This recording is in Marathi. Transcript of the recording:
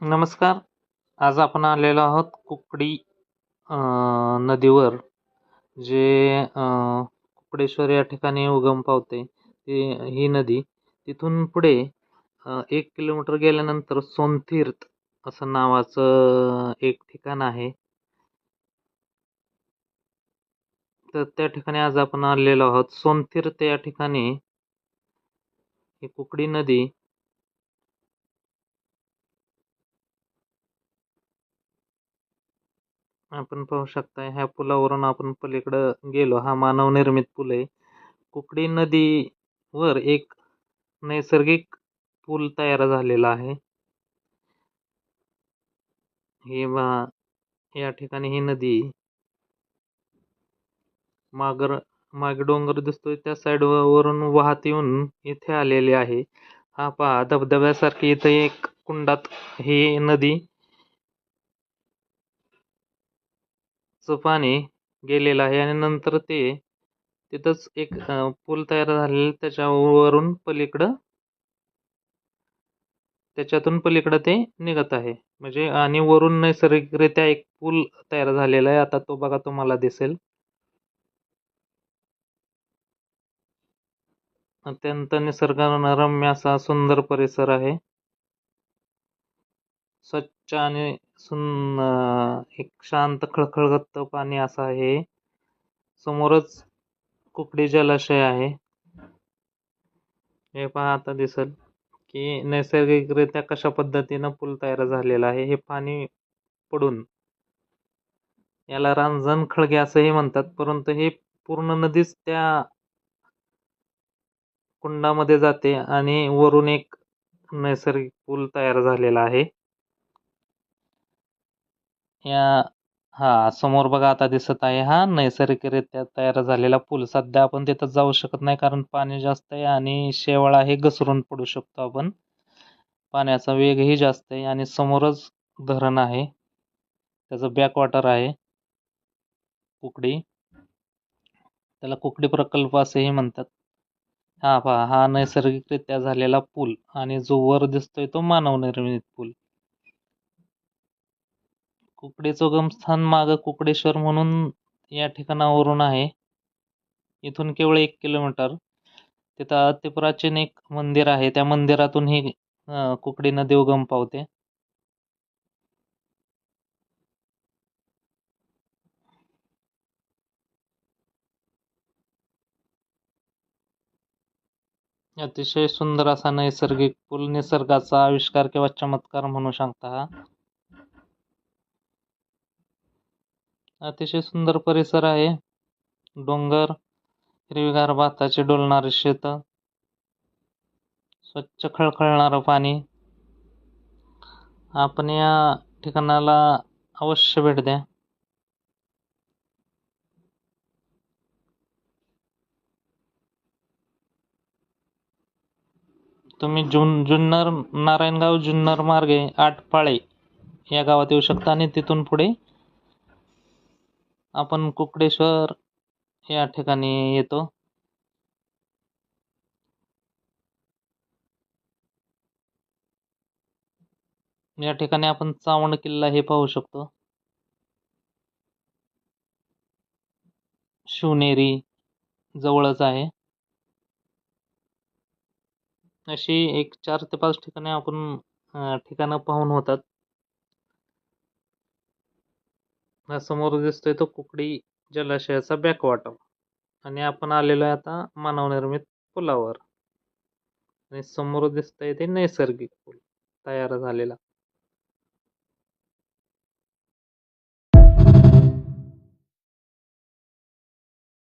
नमस्कार. आज आपण आलेलो आहोत कुकडी नदीवर जे कुकडेश्वर या ठिकाणी उगम पावते. ती ही नदी तिथून पुढे एक किलोमीटर गेल्यानंतर सोनतीर्थ असं नावाचं एक ठिकाण आहे. तर त्या ठिकाणी आज आपण आलेलो आहोत. सोनतीर्थ या ठिकाणी ही कुकडी नदी आपण पाहू शकता ह्या पुलावरून आपण पलीकडं गेलो. हा मानवनिर्मित पूल आहे. कुकडी नदीवर एक नैसर्गिक पूल तयार झालेला आहे. हे या ठिकाणी ही नदी मागर मागे डोंगर दिसतोय. त्या साइड वरून वाहत येऊन इथे आलेली आहे. हा पहा धबधब्यासारखी इथे एक कुंडात ही नदी चं पाणी गेलेलं आहे आणि नंतर ते तिथंच एक पूल तयार झालेला त्याच्यावरून पलीकडं त्याच्यातून पलीकडं ते निघत आहे. म्हणजे आणि वरून नैसर्गिकरित्या एक पूल तयार झालेला आहे. आता तो बघा तुम्हाला दिसेल. अत्यंत निसर्गरम्य असा सुंदर परिसर आहे. स्वच्छ आणि सुन एक शांत खळखळगत्त पाणी असं आहे. समोरच कुकडी जलाशय आहे. हे पहा आता दिसल की नैसर्गिकरित्या कशा पद्धतीनं पूल तयार झालेला आहे. हे पाणी पडून याला रांजण खळगे असंही म्हणतात. परंतु हे पूर्ण नदीच त्या कुंडामध्ये जाते आणि वरून एक नैसर्गिक पूल तयार झालेला आहे. या हा समोर बघा आता दिसत आहे हा नैसर्गिकरित्या तयार झालेला पूल. सध्या आपण तिथं जाऊ शकत नाही कारण पाणी जास्त आहे आणि शेवाळ आहे घसरून पडू शकतो आपण. पाण्याचा वेगही जास्त आहे आणि समोरच धरण आहे. त्याचं बॅकवॉटर आहे. कुकडी. त्याला कुकडी प्रकल्प असेही म्हणतात. हा पहा हा नैसर्गिकरित्या झालेला पूल आणि जो वर दिसतोय तो मानवनिर्मित पूल. कुकडीचं उगमस्थान मागं कुकडेश्वर म्हणून या ठिकाणावरून आहे. इथून केवळ एक किलोमीटर. तिथं अतिप्राचीन एक मंदिर आहे. त्या मंदिरातून ही कुकडी नदी उगम पावते. अतिशय सुंदर असा नैसर्गिक पूल निसर्गाचा आविष्कार किंवा चमत्कार म्हणू शकता हा. अतिशय सुंदर परिसर आहे. डोंगर हिरवीगार भाताचे डोलणारे शेत स्वच्छ खळखळणारं पाणी. आपण या ठिकाणाला अवश्य भेट द्या. तुम्ही जुन जुन्नर नारायणगाव जुन्नर मार्गे आटपाळे या गावात येऊ शकता आणि तिथून पुढे आपण कुकडेश्वर या ठिकाणी येतो. या ठिकाणी आपण चावंड किल्ला हे पाहू शकतो. शिवनेरी जवळच आहे. अशी एक चार ते पाच ठिकाणे आपण ठिकाणं पाहून होतात. हा समोर दिसतोय तो कुकडी जलाशयाचा बॅकवाटर. आणि आपण आलेलो आहे आता मानवनिर्मित पुलावर. आणि समोर दिसतंय ते नैसर्गिक पूल तयार झालेला.